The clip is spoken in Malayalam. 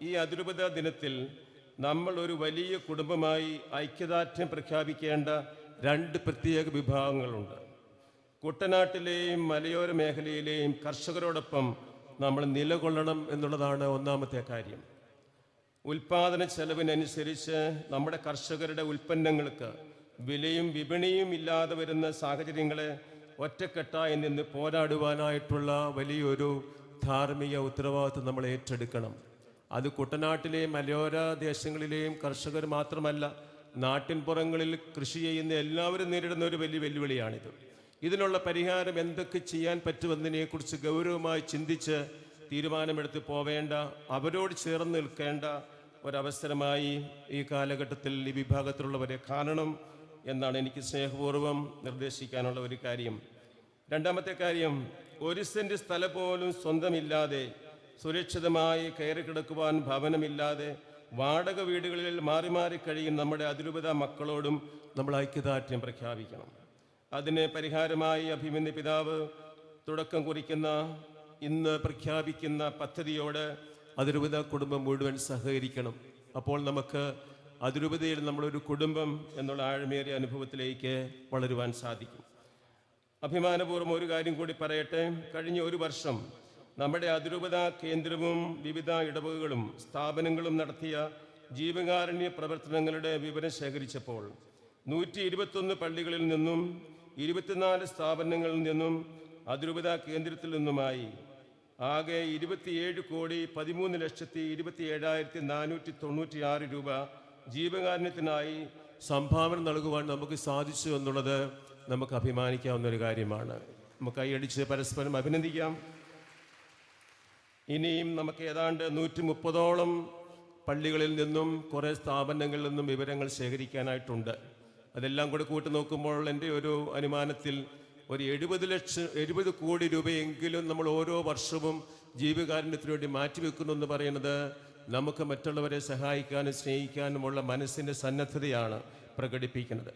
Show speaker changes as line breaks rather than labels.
ഈ അതിരൂപത ദിനത്തിൽ നമ്മൾ ഒരു വലിയ കുടുംബമായി ഐക്യദാർഢ്യം പ്രഖ്യാപിക്കേണ്ട രണ്ട് പ്രത്യേക വിഭാഗങ്ങളുണ്ട്. കുട്ടനാട്ടിലെയും മലയോര മേഖലയിലെയും കർഷകരോടൊപ്പം നമ്മൾ നിലകൊള്ളണം എന്നുള്ളതാണ് ഒന്നാമത്തെ കാര്യം. ഉൽപാദന ചെലവിനനുസരിച്ച് നമ്മുടെ കർഷകരുടെ ഉൽപ്പന്നങ്ങൾക്ക് വിലയും വിപണിയും ഇല്ലാതെ വരുന്ന സാഹചര്യങ്ങളെ ഒറ്റക്കെട്ടായി നിന്ന് പോരാടുവാനായിട്ടുള്ള വലിയൊരു ധാർമ്മിക ഉത്തരവാദിത്വം നമ്മൾ ഏറ്റെടുക്കണം. അത് കുട്ടനാട്ടിലെയും മലയോര ദേശങ്ങളിലെയും കർഷകർ മാത്രമല്ല നാട്ടിൻപുറങ്ങളിൽ കൃഷി ചെയ്യുന്ന എല്ലാവരും നേരിടുന്ന ഒരു വലിയ വെല്ലുവിളിയാണിത്. ഇതിനുള്ള പരിഹാരം എന്തൊക്കെ ചെയ്യാൻ പറ്റുമെന്നതിനെക്കുറിച്ച് ഗൗരവമായി ചിന്തിച്ച് തീരുമാനമെടുത്ത് പോവേണ്ട അവരോട് ചേർന്ന് നിൽക്കേണ്ട ഒരവസരമായി ഈ കാലഘട്ടത്തിൽ ഈ വിഭാഗത്തിലുള്ളവരെ കാണണം എന്നാണ് എനിക്ക് സ്നേഹപൂർവം നിർദ്ദേശിക്കാനുള്ള ഒരു കാര്യം. രണ്ടാമത്തെ കാര്യം ഒരു സെന്റ് സ്ഥലം പോലും സ്വന്തമില്ലാതെ സുരക്ഷിതമായി കയറി കിടക്കുവാൻ ഭവനമില്ലാതെ വാടക വീടുകളിൽ മാറി മാറി കഴിയുന്ന നമ്മുടെ അതിരൂപത മക്കളോടും നമ്മൾ ഐക്യദാർഢ്യം പ്രഖ്യാപിക്കണം. അതിന് പരിഹാരമായി അഭിമന്യ പിതാവ് തുടക്കം കുറിക്കുന്ന ഇന്ന് പ്രഖ്യാപിക്കുന്ന പദ്ധതിയോട് അതിരൂപത കുടുംബം മുഴുവൻ സഹകരിക്കണം. അപ്പോൾ നമുക്ക് അതിരൂപതയിൽ നമ്മളൊരു കുടുംബം എന്നുള്ള ആഴമേറിയ അനുഭവത്തിലേക്ക് വളരുവാൻ സാധിക്കും. അഭിമാനപൂർവം ഒരു കാര്യം കൂടി പറയട്ടെ. കഴിഞ്ഞ ഒരു വർഷം നമ്മുടെ അതിരൂപത കേന്ദ്രവും വിവിധ ഇടവകകളും സ്ഥാപനങ്ങളും നടത്തിയ ജീവകാരുണ്യ പ്രവർത്തനങ്ങളുടെ വിവരം ശേഖരിച്ചപ്പോൾ നൂറ്റി ഇരുപത്തൊന്ന് പള്ളികളിൽ നിന്നും ഇരുപത്തിനാല് സ്ഥാപനങ്ങളിൽ നിന്നും അതിരൂപത കേന്ദ്രത്തിൽ നിന്നുമായി ആകെ ഇരുപത്തിയേഴ് കോടി പതിമൂന്ന് ലക്ഷത്തി ഇരുപത്തി ഏഴായിരത്തി നാനൂറ്റി തൊണ്ണൂറ്റി ആറ് രൂപ ജീവകാരുണ്യത്തിനായി സംഭാവന നൽകുവാൻ നമുക്ക് സാധിച്ചു എന്നുള്ളത് നമുക്ക് അഭിമാനിക്കാവുന്ന ഒരു കാര്യമാണ്. നമുക്ക് കൈയടിച്ച് പരസ്പരം അഭിനന്ദിക്കാം. ഇനിയും നമുക്ക് ഏതാണ്ട് നൂറ്റി മുപ്പതോളം പള്ളികളിൽ നിന്നും കുറേ സ്ഥാപനങ്ങളിൽ നിന്നും വിവരങ്ങൾ ശേഖരിക്കാനായിട്ടുണ്ട്. അതെല്ലാം കൂടെ കൂട്ടി നോക്കുമ്പോൾ എന്റെ ഒരു അനുമാനത്തിൽ ഒരു എഴുപത് ലക്ഷം എഴുപത് കോടി രൂപയെങ്കിലും നമ്മൾ ഓരോ വർഷവും ജീവകാരുണ്യത്തിന് വേണ്ടി മാറ്റിവെക്കുന്നു എന്ന് പറയുന്നത് നമുക്ക് മറ്റുള്ളവരെ സഹായിക്കാനും സ്നേഹിക്കാനുമുള്ള മനസ്സിന്റെ സന്നദ്ധതയാണ് പ്രകടിപ്പിക്കുന്നത്.